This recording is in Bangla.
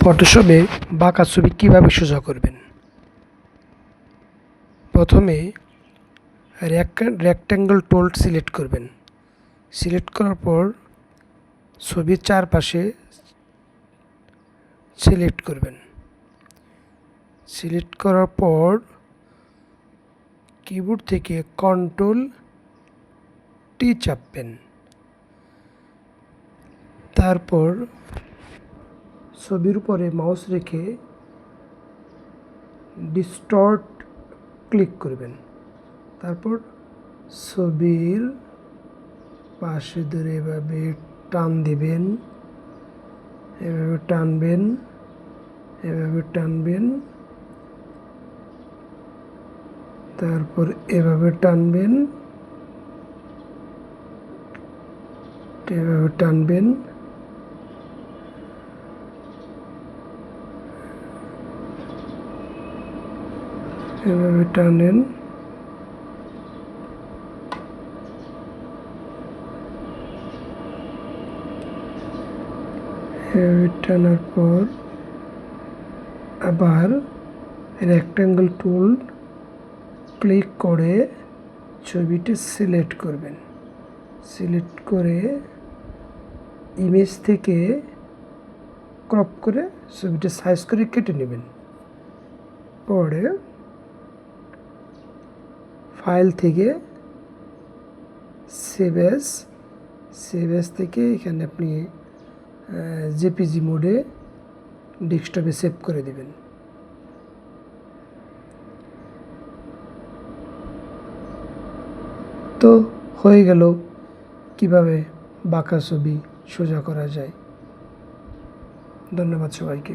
ফটোশপে বাঁকা ছবি কীভাবে সোজা করবেন? প্রথমে রেক্ট্যাঙ্গল টোল সিলেক্ট করবেন। সিলেক্ট করার পর ছবির চারপাশে সিলেক্ট করবেন। সিলেক্ট করার পর কিবোর্ড থেকে কন্ট্রোল টি চাপবেন। তারপর ছবির উপরে মাউস রেখে ডিস্টর্ট ক্লিক করবেন। তারপর ছবির পাশে ধরে এভাবে টান দিবেন, এভাবে টানবেন এভাবে টানবেন, তারপর এভাবে টানবেন এভাবে টানবেন। এভাবে টানেন। এভাবে টানার পর আবার রেক্ট্যাঙ্গল টুল ক্লিক করে ছবিটি সিলেক্ট করবেন। সিলেক্ট করে ইমেজ থেকে ক্রপ করে ছবিটা সাইজ করে কেটে নেবেন। পরে ফাইল থেকে সেভ এস সেভ এস থেকে এখানে আপনি জেপিজি মোডে ডেস্কটপে সেভ করে দেবেন। তো হয়ে গেল কীভাবে বাঁকা ছবি সোজা করা যায়। ধন্যবাদ সবাইকে।